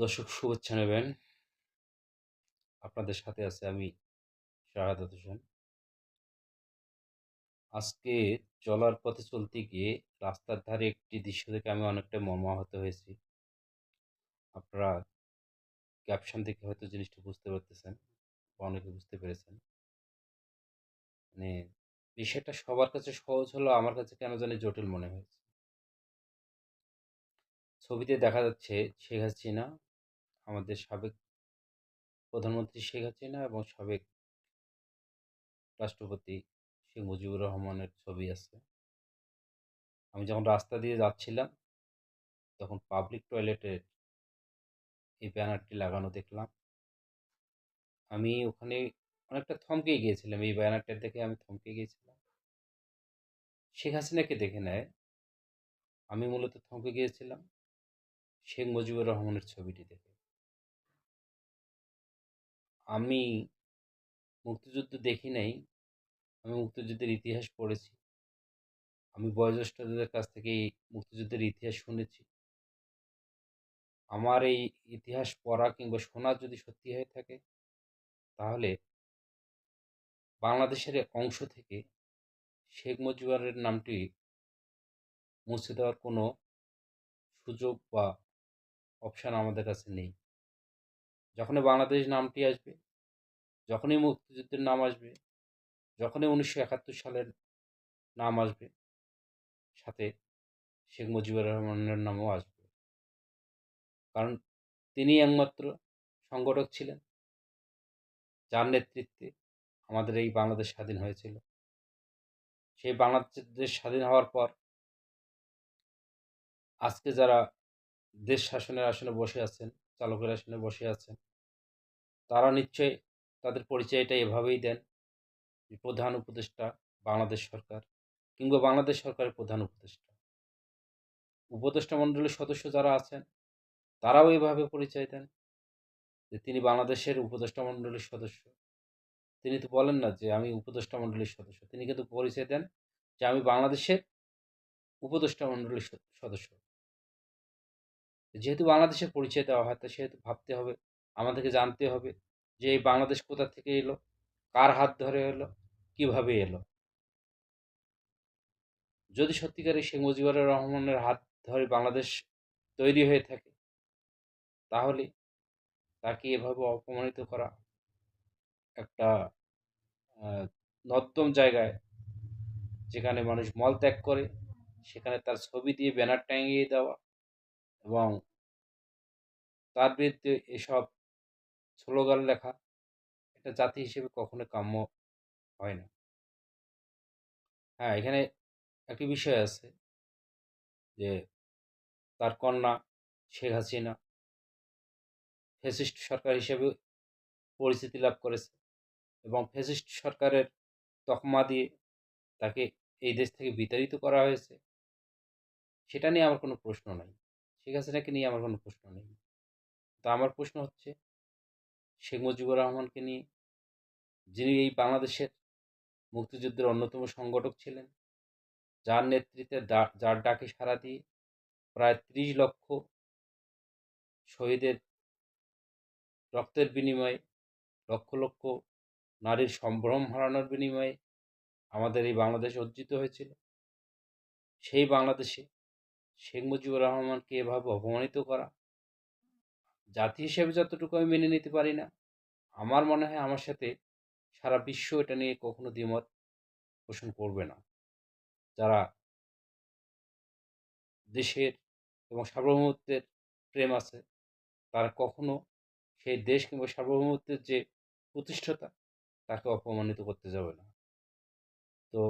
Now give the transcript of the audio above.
দর্শক শুভেচ্ছা নেবেন। আপনাদের সাথে আছে আমি শাহাদাত হোসেন। আজকে চলার পথে চলতে গিয়ে রাস্তার ধারে একটি দৃশ্য দেখে আমি অনেকটা মর্মাহত হয়েছি। আপনারা ক্যাপশন দেখে হয়তো জিনিসটা বুঝতে পারতেছেন বা অনেকে বুঝতে পেরেছেন। মানে বিষয়টা সবার কাছে সহজ হলো, আমার কাছে কেন জানি জটিল মনে হয়েছে। ছবিতে দেখা যাচ্ছে শেখ হাসিনা আমাদের সাবেক প্রধানমন্ত্রী শেখ হাসিনা এবং সাবেক রাষ্ট্রপতি শেখ মুজিবুর রহমানের ছবি আছে। আমি যখন রাস্তা দিয়ে যাচ্ছিলাম, তখন পাবলিক টয়লেটের এই ব্যানারটি লাগানো দেখলাম। আমি ওখানে অনেকটা থমকে গিয়েছিলাম, এই ব্যানারটা দেখে আমি থমকে গিয়েছিলাম। শেখ হাসিনাকে দেখে নেয়, আমি মূলত থমকে গিয়েছিলাম শেখ মুজিবুর রহমানের ছবিটি দেখে। আমি মুক্তিযুদ্ধ দেখি নাই, আমি মুক্তিযুদ্ধের ইতিহাস পড়েছি। আমি বয়োজ্যেষ্ঠদের কাছ থেকে মুক্তিযুদ্ধের ইতিহাস শুনেছি। আমার এই ইতিহাস পড়া কিংবা শোনা যদি সত্যি হয়ে থাকে, তাহলে বাংলাদেশের অংশ থেকে শেখ মুজিবুরের নামটি মুছে দেওয়ার কোনো সুযোগ বা অপশান আমাদের কাছে নেই। যখনই বাংলাদেশ নামটি আসবে যখনই মুক্তিযুদ্ধের নাম আসবে, যখনই উনিশশো একাত্তর সালের নাম আসবে, সাথে শেখ মুজিবুর রহমানের নামও আসবে। কারণ তিনি একমাত্র সংগঠক ছিলেন, যার নেতৃত্বে আমাদের এই বাংলাদেশ স্বাধীন হয়েছিল। সেই বাংলাদেশ স্বাধীন হওয়ার পর আজকে যারা দেশ শাসনের আসনে বসে আছেন, চালকের আসনে বসে আছেন, তারা নিশ্চয়ই তাদের পরিচয়টা এভাবেই দেন প্রধান উপদেষ্টা বাংলাদেশ সরকার কিংবা বাংলাদেশ সরকারের প্রধান উপদেষ্টা। উপদেষ্টা মণ্ডলীর সদস্য যারা আছেন, তারাও এভাবে পরিচয় দেন যে, তিনি বাংলাদেশের উপদেষ্টা মণ্ডলীর সদস্য। তিনি তো বলেন না যে, আমি উপদেষ্টা মণ্ডলীর সদস্য। তিনি কিন্তু পরিচয় দেন যে, আমি বাংলাদেশের উপদেষ্টা মণ্ডলীর সদস্য। যেহেতু বাংলাদেশের পরিচয় দেওয়া হয়, তা সেহেতু ভাবতে হবে, আমাদেরকে জানতে হবে। যে এই বাংলাদেশ কোথা থেকে এলো? কার হাত ধরে এলো? কীভাবে এলো? যদি সত্যিকারে শেখ মুজিবুর রহমানের হাত ধরে বাংলাদেশ তৈরি হয়ে থাকে, তাহলে তাকে এভাবে অপমানিত করা একটা নর্দম জায়গায় যেখানে মানুষ মল ত্যাগ করে, সেখানে তার ছবি দিয়ে ব্যানার টাঙিয়ে দেওয়া এবং তার বিরুদ্ধে এসব স্লোগান লেখা, এটা জাতি হিসেবে কখনো কাম্য হয় না। হ্যাঁ এখানে একটি বিষয় আছে যে, তার কন্যা শেখ হাসিনা ফেসিস্ট সরকার হিসেবে পরিচিতি লাভ করেছে এবং ফেসিস্ট সরকারের তকমা দিয়ে তাকে এই দেশ থেকে বিতাড়িত করা হয়েছে। সেটা নিয়ে আমার কোনো প্রশ্ন নাই। শেখ হাসিনাকে নিয়ে আমার কোনো প্রশ্ন নেই। তো আমার প্রশ্ন হচ্ছে শেখ মুজিবুর রহমানকে নিয়ে, যিনি এই বাংলাদেশের মুক্তিযুদ্ধের অন্যতম সংগঠক ছিলেন, যার নেতৃত্বে যার ডাকে সাড়া দিয়ে প্রায় ত্রিশ লক্ষ শহীদের রক্তের বিনিময়ে, লক্ষ লক্ষ নারীর সম্ভ্রম হারানোর বিনিময়ে আমাদের এই বাংলাদেশ অর্জিত হয়েছিল। সেই বাংলাদেশে শেখ মুজিবুর রহমানকে এভাবে অপমানিত করা জাতি হিসেবে যতটুকু আমি মেনে নিতে পারি না, আমার মনে হয় আমার সাথে সারা বিশ্ব এটা নিয়ে কখনো দ্বিমত পোষণ করবে না। যারা দেশের এবং সার্বভৌমত্বের প্রেম আছে, তারা কখনো সেই দেশ কিংবা সার্বভৌমত্বের যে প্রতিষ্ঠাতা, তাকে অপমানিত করতে যাবে না। তো